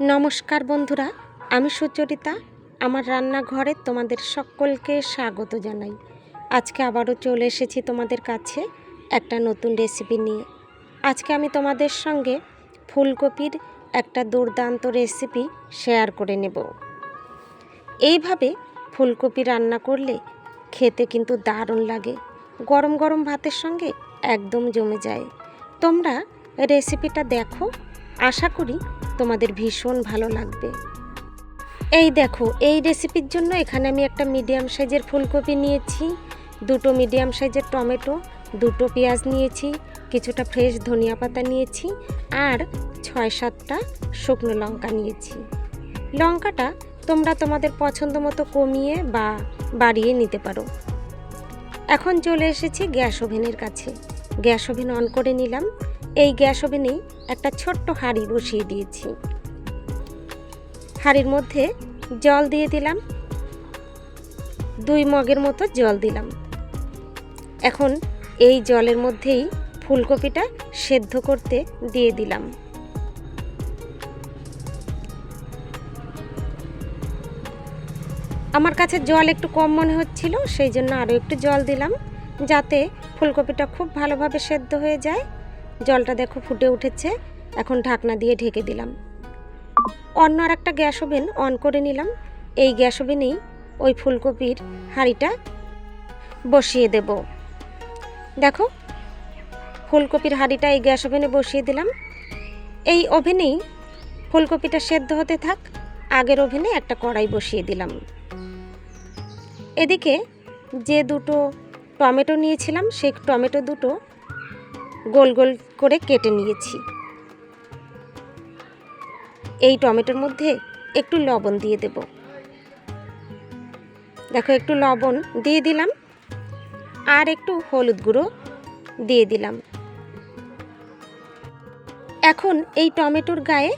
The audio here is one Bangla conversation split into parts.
নমস্কার বন্ধুরা, আমি সুচরিতা। আমার রান্নাঘরে তোমাদের সকলকে স্বাগত জানাই। আজকে আবারও চলে এসেছি তোমাদের কাছে একটা নতুন রেসিপি নিয়ে। আজকে আমি তোমাদের সঙ্গে ফুলকপির একটা দুর্দান্ত রেসিপি শেয়ার করে নেব। এইভাবে ফুলকপি রান্না করলে খেতে কিন্তু দারুণ লাগে। গরম গরম ভাতের সঙ্গে একদম জমে যায়। তোমরা রেসিপিটা দেখো। আশা করি তোমাদের ভীষণ ভালো লাগবে। এই দেখো, এই রেসিপির জন্য এখানে আমি একটা মিডিয়াম সাইজের ফুলকপি নিয়েছি, দুটো মিডিয়াম সাইজের টমেটো, দুটো পেঁয়াজ নিয়েছি, কিছুটা ফ্রেশ ধনিয়া পাতা নিয়েছি, আর ছয় সাতটা শুকনো লঙ্কা নিয়েছি। লঙ্কাটা তোমরা তোমাদের পছন্দ মতো কমিয়ে বা বাড়িয়ে নিতে পারো। এখন চলে এসেছি গ্যাস ওভেনের কাছে। গ্যাস ওভেন অন করে নিলাম। এই গ্যাস ওভেনেই একটা ছোট্ট হাঁড়ি বসিয়ে দিয়েছি। হাঁড়ির মধ্যে জল দিয়ে দিলাম। দুই মগের মতো জল দিলাম। এখন এই জলের মধ্যেই ফুলকপিটা সেদ্ধ করতে দিয়ে দিলাম। আমার কাছে জল একটু কম মনে হচ্ছিল, সেই জন্য আরও একটু জল দিলাম, যাতে ফুলকপিটা খুব ভালোভাবে সেদ্ধ হয়ে যায়। জলটা দেখো ফুটে উঠেছে। এখন ঢাকনা দিয়ে ঢেকে দিলাম। অন্য আর একটা গ্যাস ওভেন অন করে নিলাম। এই গ্যাস ওভেনেই ওই ফুলকপির হাঁড়িটা বসিয়ে দেব। দেখো, ফুলকপির হাঁড়িটা এই গ্যাস ওভেনে বসিয়ে দিলাম। এই ওভেনেই ফুলকপিটা সেদ্ধ হতে থাক। আগের ওভেনে একটা কড়াই বসিয়ে দিলাম। এদিকে যে দুটো টমেটো নিয়েছিলাম, সেই টমেটো দুটো গোল গোল করে কেটে নিয়েছি। এই টমেটোর মধ্যে একটু লবণ দিয়ে দেব। দেখো, একটু লবণ দিয়ে দিলাম আর একটু হলুদ গুঁড়ো দিয়ে দিলাম। এখন এই টমেটোর গায়ে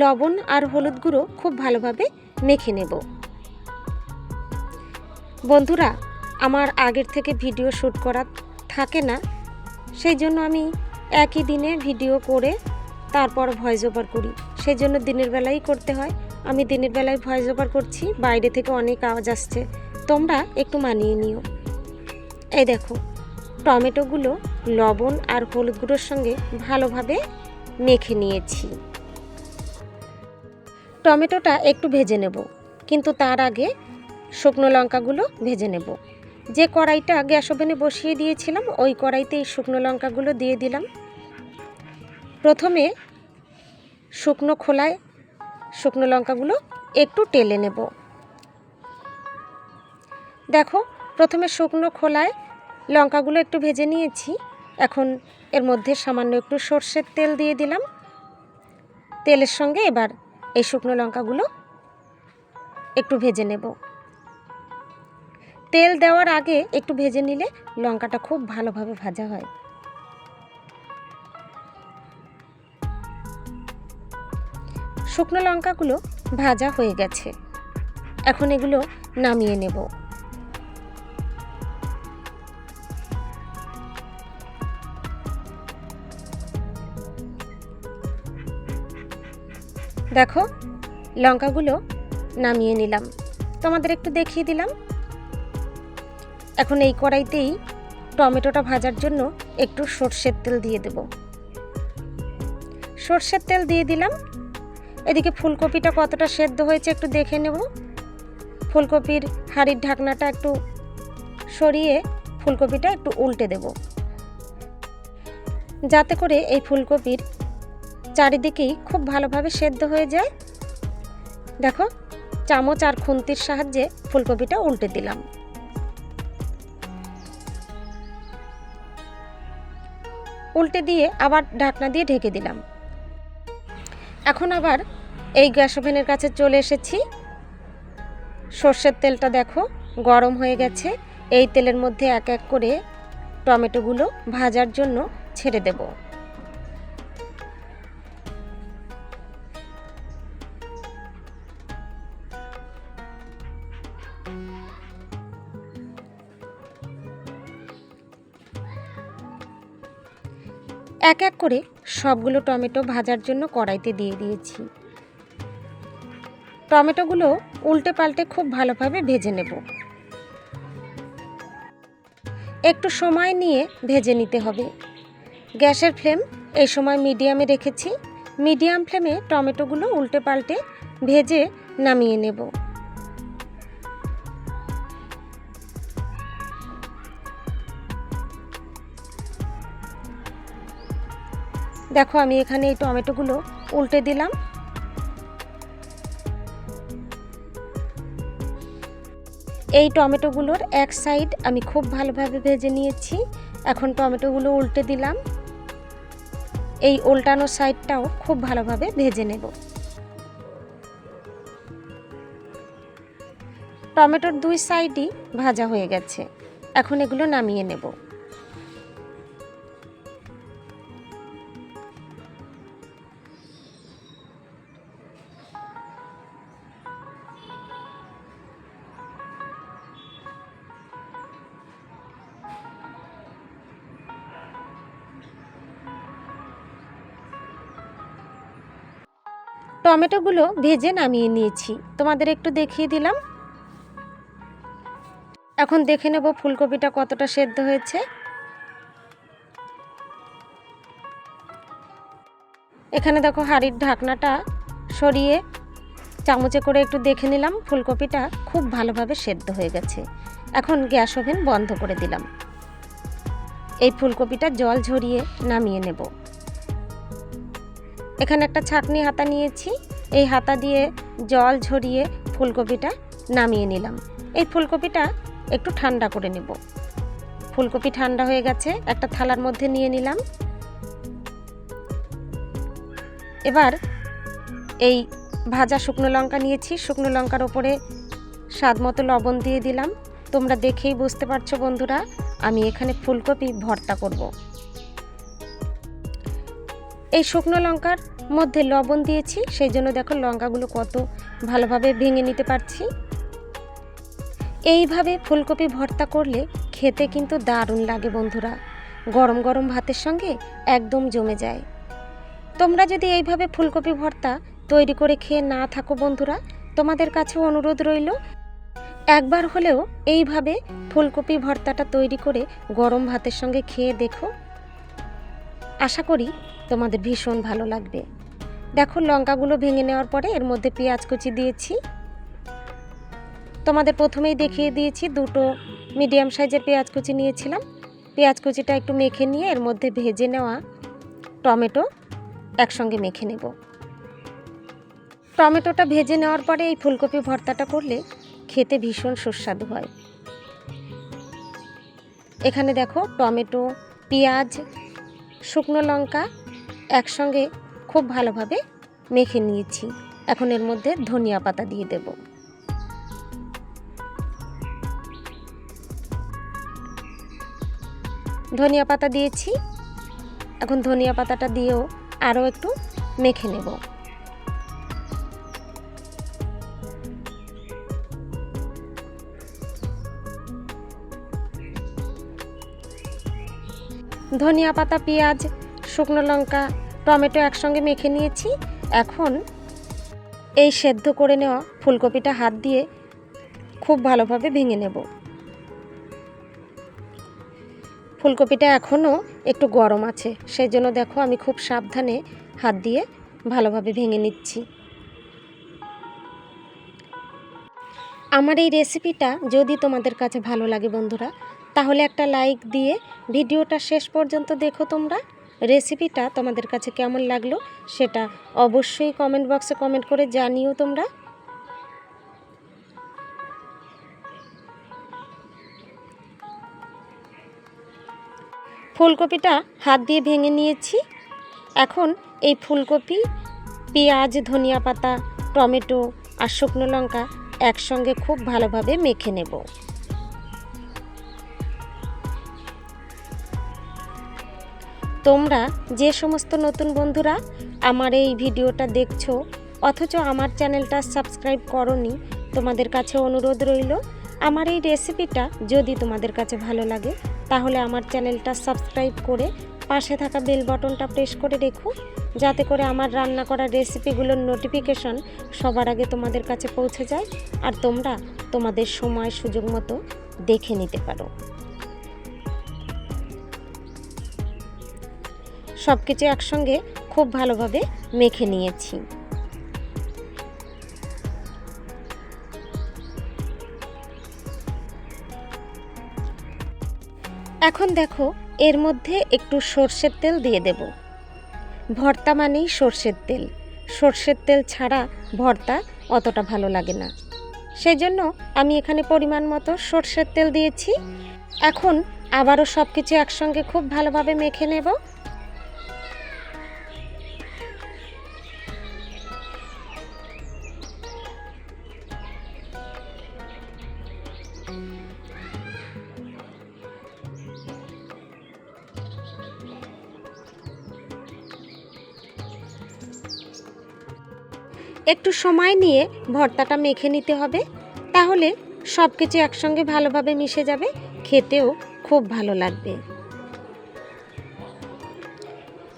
লবণ আর হলুদ গুঁড়ো খুব ভালোভাবে মেখে নেব। বন্ধুরা, আমার আগের থেকে ভিডিও শ্যুট করা থাকে না সেই জন্য আমি একই দিনে ভিডিও করে তারপর ভয়েস ওভার করি। সেই জন্য দিনের বেলাই করতে হয়। আমি দিনের বেলায় ভয়েস ওভার করছি। বাইরে থেকে অনেক আওয়াজ আসছে। তোমরা একটু মানিয়ে নিও। এই দেখো টমেটোগুলো লবণ আর হলুদ গুঁড়োর সঙ্গে ভালোভাবে মেখে নিয়েছি। টমেটোটা একটু ভেজে নেব। কিন্তু তার আগে শুকনো লঙ্কাগুলো ভেজে নেব। যে কড়াইটা গ্যাস ওভেনে বসিয়ে দিয়েছিলাম, ওই কড়াইতে এই শুকনো লঙ্কাগুলো দিয়ে দিলাম। প্রথমে শুকনো খোলায় শুকনো লঙ্কাগুলো একটু টেলে নেব। দেখো, প্রথমে শুকনো খোলায় লঙ্কাগুলো একটু ভেজে নিয়েছি। এখন এর মধ্যে সামান্য একটু সর্ষের তেল দিয়ে দিলাম। তেলের সঙ্গে এবার এই শুকনো লঙ্কাগুলো একটু ভেজে নেব। তেল দেওয়ার আগে একটু ভেজে নিলে লঙ্কাটা খুব ভালোভাবে ভাজা হয়। শুকনো লঙ্কাগুলো ভাজা হয়ে গেছে। এখন এগুলো নামিয়ে নেব। দেখো, লঙ্কাগুলো নামিয়ে নিলাম। তোমাদের একটু দেখিয়ে দিলাম। এখন এই কড়াইতেই টমেটোটা ভাজার জন্য একটু সর্ষের তেল দিয়ে দেব। সর্ষের তেল দিয়ে দিলাম। এদিকে ফুলকপিটা কতটা সেদ্ধ হয়েছে একটু দেখে নেব। ফুলকপির হাঁড়ির ঢাকনাটা একটু সরিয়ে ফুলকপিটা একটু উল্টে দেব। যাতে করে এই ফুলকপির চারিদিকেই খুব ভালোভাবে সেদ্ধ হয়ে যায়। দেখো, চামচ আর খুন্তির সাহায্যে ফুলকপিটা উল্টে দিলাম। উল্টে দিয়ে আবার ঢাকনা দিয়ে ঢেকে দিলাম। এখন আবার এই গ্যাস ওভেনের কাছে চলে এসেছি। সর্ষের তেলটা দেখো, গরম হয়ে গেছে। এই তেলের মধ্যে এক এক করে টমেটোগুলো ভাজার জন্য ছেড়ে দেব। এক এক করে সবগুলো টমেটো ভাজার জন্য কড়াইতে দিয়ে দিয়েছি। টমেটোগুলো উল্টে পাল্টে খুব ভালোভাবে ভেজে নেব। একটু সময় নিয়ে ভেজে নিতে হবে। গ্যাসের ফ্লেম এই সময় মিডিয়ামে রেখেছি। মিডিয়াম ফ্লেমে টমেটোগুলো উল্টে পাল্টে ভেজে নামিয়ে নেব। দেখো, আমি এখানে এই টমেটোগুলো উল্টে দিলাম। এই টমেটোগুলোর এক সাইড আমি খুব ভালোভাবে ভেজে নিয়েছি। এখন টমেটোগুলো উল্টে দিলাম। এই উল্টানো সাইডটাও খুব ভালোভাবে ভেজে নেব। টমেটোর দুই সাইডই ভাজা হয়ে গেছে। এখন এগুলো নামিয়ে নেব। টমেটোগুলো ভেজে নামিয়ে নিয়েছি। তোমাদের একটু দেখিয়ে দিলাম। এখন দেখে নেব ফুলকপিটা কতটা সেদ্ধ হয়েছে। এখানে দেখো হাঁড়ির ঢাকনাটা সরিয়ে চামচে করে একটু দেখে নিলাম, ফুলকপিটা খুব ভালোভাবে সেদ্ধ হয়ে গেছে। এখন গ্যাস ওভেন বন্ধ করে দিলাম। এই ফুলকপিটা জল ঝরিয়ে নামিয়ে নেব। এখানে একটা ছাঁকনি হাতা নিয়েছি। এই হাতা দিয়ে জল ঝরিয়ে ফুলকপিটা নামিয়ে নিলাম। এই ফুলকপিটা একটু ঠান্ডা করে নেব। ফুলকপি ঠান্ডা হয়ে গেছে, একটা থালার মধ্যে নিয়ে নিলাম। এবার এই ভাজা শুকনো লঙ্কা নিয়েছি। শুকনো লঙ্কার ওপরে স্বাদ মতো লবণ দিয়ে দিলাম। তোমরা দেখেই বুঝতে পারছ বন্ধুরা, আমি এখানে ফুলকপি ভর্তা করব। এই শুকনো লঙ্কার মধ্যে লবণ দিয়েছি, সেই জন্য দেখো লঙ্কাগুলো কত ভালোভাবে ভেঙে নিতে পারছি। এইভাবে ফুলকপি ভর্তা করলে খেতে কিন্তু দারুণ লাগে বন্ধুরা। গরম গরম ভাতের সঙ্গে একদম জমে যায়। তোমরা যদি এইভাবে ফুলকপি ভর্তা তৈরি করে খেয়ে না থাকো বন্ধুরা, তোমাদের কাছে অনুরোধ রইল, একবার হলেও এইভাবে ফুলকপি ভর্তাটা তৈরি করে গরম ভাতের সঙ্গে খেয়ে দেখো। আশা করি তোমাদের ভীষণ ভালো লাগবে। দেখো, লঙ্কাগুলো ভেঙে নেওয়ার পরে এর মধ্যে পেঁয়াজ কুচি দিয়েছি। তোমাদের প্রথমেই দেখিয়ে দিয়েছি দুটো মিডিয়াম সাইজের পেঁয়াজ কুচি নিয়েছিলাম। পেঁয়াজ কুচিটা একটু মেখে নিয়ে এর মধ্যে ভেজে নেওয়া টমেটো একসঙ্গে মেখে নেব। টমেটোটা ভেজে নেওয়ার পরে এই ফুলকপি ভর্তাটা করলে খেতে ভীষণ সুস্বাদু হয়। এখানে দেখো টমেটো, পেঁয়াজ শুকনো লঙ্কা একসঙ্গে খুব ভালোভাবে মেখে নিয়েছি। এখন এর মধ্যে ধনিয়া পাতা দিয়ে দেব। ধনিয়া পাতা দিয়েছি। এখন ধনিয়া পাতাটা দিয়েও আরও একটু মেখে নেব। ধনিয়া পাতা, পেঁয়াজ, শুকনো লঙ্কা, টমেটো একসঙ্গে মেখে নিয়েছি। এখন এই সেদ্ধ করে নেওয়া ফুলকপিটা হাত দিয়ে খুব ভালোভাবে ভেঙে নেব। ফুলকপিটা এখনও একটু গরম আছে সেই জন্য দেখো আমি খুব সাবধানে হাত দিয়ে ভালোভাবে ভেঙে নিচ্ছি। আমার এই রেসিপিটা যদি তোমাদের কাছে ভালো লাগে বন্ধুরা তাহলে একটা লাইক দিয়ে ভিডিওটা শেষ পর্যন্ত দেখো তোমরা। রেসিপিটা তোমাদের কাছে কেমন লাগল সেটা অবশ্যই কমেন্ট বক্সে কমেন্ট করে জানিও তোমরা। ফুলকপিটা হাত দিয়ে ভেঙে নিয়েছি। এখন এই ফুলকপি, পেঁয়াজ, ধনিয়া পাতা, টমেটো আর শুকনো লঙ্কা একসঙ্গে খুব ভালোভাবে মেখে নেব। তোমরা যে সমস্ত নতুন বন্ধুরা আমার এই ভিডিওটা দেখছ, অথচ আমার চ্যানেলটা সাবস্ক্রাইব করনি, তোমাদের কাছে অনুরোধ রইল, আমার এই রেসিপিটা যদি তোমাদের কাছে ভালো লাগে, তাহলে আমার চ্যানেলটা সাবস্ক্রাইব করে পাশে থাকা বেল বটনটা প্রেস করে রেখো, যাতে করে আমার রান্না করা রেসিপিগুলোর নোটিফিকেশন সবার আগে তোমাদের কাছে পৌঁছে যায়, আর তোমরা তোমাদের সময় সুযোগ মতো দেখে নিতে পারো। সব কিছু একসঙ্গে খুব ভালোভাবে মেখে নিয়েছি। এখন দেখো, এর মধ্যে একটু সর্ষের তেল দিয়ে দেব। ভর্তা মানেই সর্ষের তেল। সর্ষের তেল ছাড়া ভর্তা অতটা ভালো লাগে না। সেই জন্য আমি এখানে পরিমাণ মতো সর্ষের তেল দিয়েছি। এখন আবারও সব কিছু একসঙ্গে খুব ভালোভাবে মেখে নেব। একটু সময় নিয়ে ভর্তাটা মেখে নিতে হবে, তাহলে সব কিছু একসঙ্গে ভালোভাবে মিশে যাবে, খেতেও খুব ভালো লাগবে।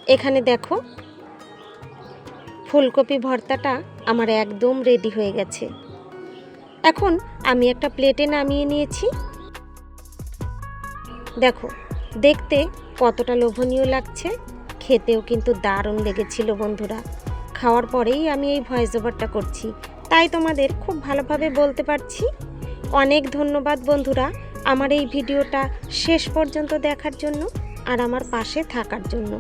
এখানে দেখো, ফুলকপি ভর্তাটা আমার একদম রেডি হয়ে গেছে। এখন আমি একটা প্লেটে নামিয়ে নিয়েছি। দেখো, দেখতে কতটা লোভনীয় লাগছে, খেতেও কিন্তু দারুণ লেগেছিল বন্ধুরা। খাওয়ার পরেই আমি এই ভয়েস ওভারটা করছি। তাই তোমাদের খুব ভালোভাবে বলতে পারছি। অনেক ধন্যবাদ বন্ধুরা আমার এই ভিডিওটা শেষ পর্যন্ত দেখার জন্য আর আমার পাশে থাকার জন্য।